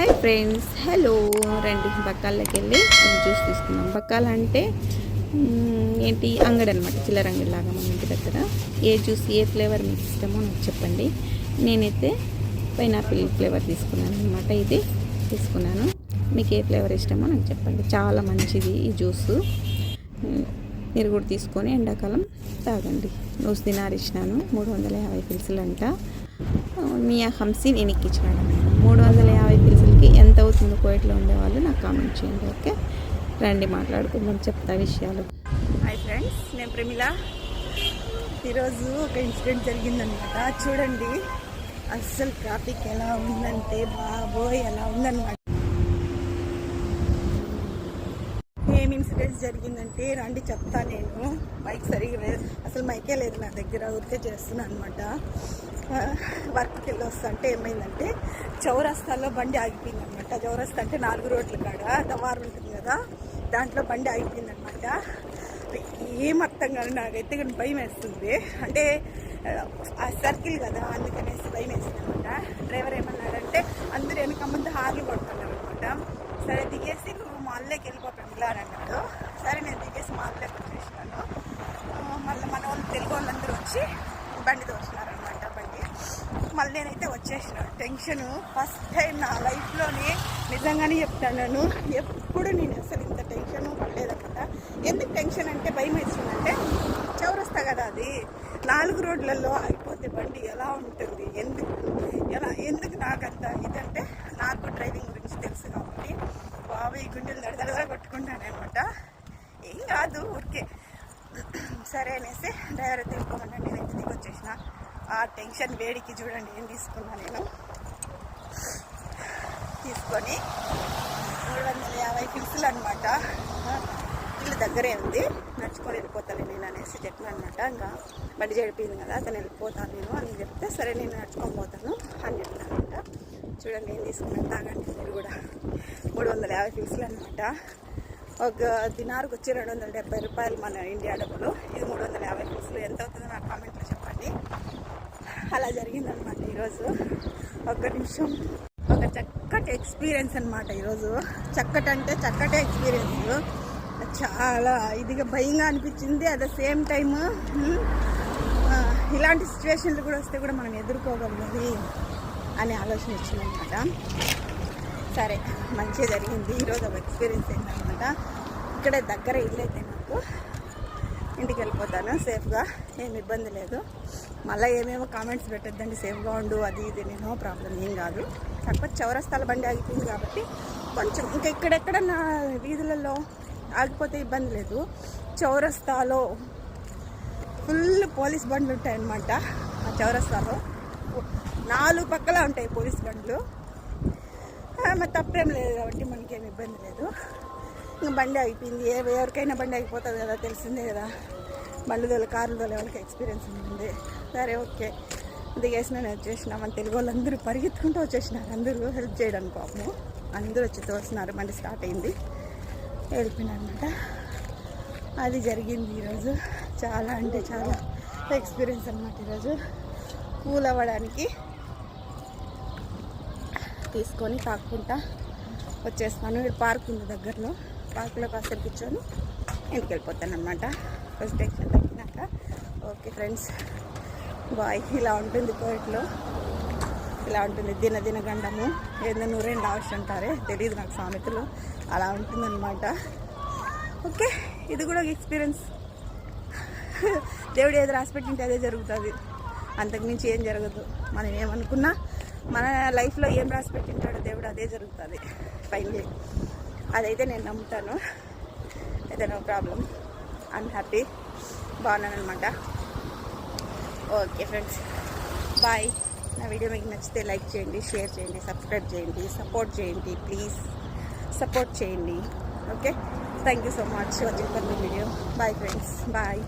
Hi friends hello రండి బక్కాళ్ళకి వెళ్ళి juice తీసుకున్నాం బక్కాల అంటే ఏంటి? అంగడి అనమాట చిల్లర అంగడి లాగా మన ఇంటి దగ్గర. ఏ జ్యూస్ ఏ ఫ్లేవర్ మీకు ఇష్టమో నాకు చెప్పండి. నేనైతే పైనాపిల్ ఫ్లేవర్ తీసుకున్నాను అనమాట ఇది తీసుకున్నాను. మీకు ఏ ఫ్లేవర్ ఇష్టమో నాకు చెప్పండి. చాలా మంచిది ఈ జ్యూస్. మీరు కూడా తీసుకొని ఎండాకాలం తాగండి. నూస్ దినార్ ఇచ్చినాను మూడు వందల యాభై పిలుసులు అంట మియా హంసీన్ ఎనికి ఇచ్చినాడు మూడు వందల అయితే పిలుసులకి ఎంత అవుతుంది కోయట్లో ఉండేవాళ్ళు నాకు కామెంట్ చేయండి ఓకే? రండి మాట్లాడుకుందాం చెప్తా విషయాలు. హాయ్ ఫ్రెండ్స్ నేను ప్రమిళ. ఈరోజు ఒక ఇన్సిడెంట్ జరిగిందనమాట. చూడండి అస్సలు ట్రాఫిక్ ఎలా ఉందంటే బాబోయ్ ఎలా ఉందన్నమాట ఏం ఇన్సిడెంట్స్ జరిగిందంటే రండి చెప్తా నేను. బైక్ సరిగ్గా అసలు మైకే లేదు నా దగ్గర ఊరికే చేస్తున్నాను అనమాట వర్క్కి వెళ్ళి వస్తుంటే అంటే ఏమైందంటే చౌరస్తాలో బండి ఆగిపోయింది అనమాట చౌరస్తా అంటే నాలుగు రోడ్ల కాడ దవారు ఉంటుంది కదా దాంట్లో బండి ఆగిపోయింది అనమాట ఏం అర్థం కాదు నాకైతే కానీ భయం వేస్తుంది. అంటే ఆ సర్కిల్ కదా అందుకనేసి భయం వేసింది అనమాట డ్రైవర్ ఏమన్నాడంటే అందరూ వెనక ముందు హార్లు కొడుతున్నారు అనమాట సరే దిగేసి నువ్వు మాల్లోకి వెళ్ళిపోతాను ఇలా అన్నాడు సరే నేను దిగేసి మాల్లోకి వచ్చేసినాను మళ్ళీ మన వాళ్ళు తెలుగు వాళ్ళందరూ వచ్చి బండి తోసినారనమాట బండి మళ్ళీ నేనైతే వచ్చేసిన. టెన్షన్ ఫస్ట్ టైం నా లైఫ్లోనే నిజంగానే చెప్తాను ఎప్పుడు నేను అసలు ఇంత టెన్షన్ పడలేదన్నమాట ఎందుకు టెన్షన్ అంటే భయం వేస్తుందంటే చౌరస్తా కదా అది. నాలుగు రోడ్లలో అయిపోతే బండి ఎలా ఉంటుంది? ఎందుకు? ఎలా? ఎందుకు నాకంత ఇదంటే నాకు డ్రైవింగ్ గురించి తెలుసు కాబట్టి బాబు ఈ గుండెలు దడదడగా కొట్టుకుంటాను అనమాట. ఏం కాదు ఊరికే. సరే అనేసి డ్రైవర్ అయితే నేను అయితే దిగి ఆ టెన్షన్ వేడికి చూడండి ఏం తీసుకున్నా నేను. తీసుకొని మూడు వందల యాభై పిలుసులు అనమాట ఇల్లు దగ్గరే ఉంది. నడుచుకొని వెళ్ళిపోతాను నేను అనేసి చెప్పిన అనమాట ఇంకా బండి చెడిపోయింది కదా అతను వెళ్ళిపోతాను నేను అని చెప్తే సరే నేను నడుచుకొని పోతాను అని చెప్పిన అనమాట చూడండి ఏం తీసుకున్నాను తాగండి మీరు కూడా. మూడు వందల యాభై పిలుసులు అనమాట ఒక దినారుకు వచ్చి రెండు వందల డెబ్బై రూపాయలు మన ఇండియా డబ్బులు. ఇది మూడు వందల యాభై ఫీజులు ఎంత అవుతుందో నాకు కామెంట్లో చెప్పండి. అలా జరిగిందనమాట ఈరోజు. ఒక్క నిమిషం. ఒక చక్కటి ఎక్స్పీరియన్స్ అనమాట ఈరోజు. చక్కటి అంటే చక్కటి ఎక్స్పీరియన్స్ చాలా ఇదిగా భయంగా అనిపించింది. అట్ ద సేమ్ టైమ్ ఇలాంటి సిచ్యువేషన్లు కూడా వస్తే కూడా మనం ఎదుర్కోగలది అనే ఆలోచన వచ్చిందనమాట సరే మంచిగా జరిగింది. ఈరోజు ఒక ఎక్స్పీరియన్స్ ఏంటనమాట ఇక్కడే దగ్గర ఇల్లు అయితే నాకు ఇంటికి వెళ్ళిపోతాను సేఫ్గా. ఏమి ఇబ్బంది లేదు. మళ్ళీ ఏమేమో కామెంట్స్ పెట్టద్దండి సేఫ్గా ఉండు అది ఇది నో ప్రాబ్లం ఏం కాదు. కాకపోతే చౌరస్తాల బండి ఆగిపోయింది కాబట్టి కొంచెం ఇంకా ఇక్కడెక్కడ నా వీధులలో ఆగిపోతే ఇబ్బంది లేదు. చౌరస్తాలో ఫుల్ పోలీస్ బండ్లు ఉంటాయన్నమాట ఆ చౌరస్తాలో. నాలుగు పక్కల ఉంటాయి పోలీస్ బండ్లు. మరి తప్పేం లేదు కాబట్టి మనకేం ఇబ్బంది లేదు. ఇంకా బండి అయిపోయింది. ఏ ఎవరికైనా బండి అయిపోతుంది కదా తెలిసిందే కదా. బండి తోలు కార్లు తోలు ఎవరికి ఎక్స్పీరియన్స్ ఉంటుంది. సరే ఓకే. దిగేసిన నేను వచ్చేసిన మన తెలుగు వాళ్ళందరూ పరిగెత్తుకుంటూ వచ్చేసినారు. అందరూ హెల్ప్ చేయడానికి పాపము. అందరూ వచ్చి తోస్తున్నారు బండి స్టార్ట్ అయింది. వెళ్ళిపోయినమాట అది జరిగింది ఈరోజు. చాలా అంటే చాలా ఎక్స్పీరియన్స్ అనమాట ఈరోజు. కూల్ అవ్వడానికి తీసుకొని తాక్కుంటా వచ్చేస్తాను. పార్క్ ఉంది దగ్గరలో. పార్క్లో కాసేపు కూర్చొని ఇంటికి వెళ్ళిపోతాను అనమాట ఫస్ట్ టెన్షన్ తగ్గినాక ఓకే ఫ్రెండ్స్ బాయ్ ఇలా ఉంటుంది కోయిట్లో ఇలా ఉంటుంది దిన దిన గండము ఏదో నూరేళ్ళు ఆవశ్యం అంటారే? తెలియదు నాకు సామెతలు. అలా ఉంటుందన్నమాట. ఓకే ఇది కూడా ఒక ఎక్స్పీరియన్స్ దేవుడు ఏది రాసి పెట్టింటే అదే జరుగుతుంది. అంతకుమించి ఏం జరగదు. మనం ఏమనుకున్నా మన లైఫ్లో ఏం రాసి పెట్టింటాడో దేవుడు అదే జరుగుతుంది. ఫైనలీ అదైతే నేను నమ్ముతాను. అయితే నో ప్రాబ్లం. ఐమ్ హ్యాపీ బాగున్నాను అనమాట ఓకే ఫ్రెండ్స్ బాయ్ నా వీడియో మీకు నచ్చితే లైక్ చేయండి షేర్ చేయండి సబ్స్క్రైబ్ చేయండి సపోర్ట్ చేయండి ప్లీజ్ సపోర్ట్ చేయండి. Okay thank you so much వచ్చిన వీడియో బాయ్ ఫ్రెండ్స్ బాయ్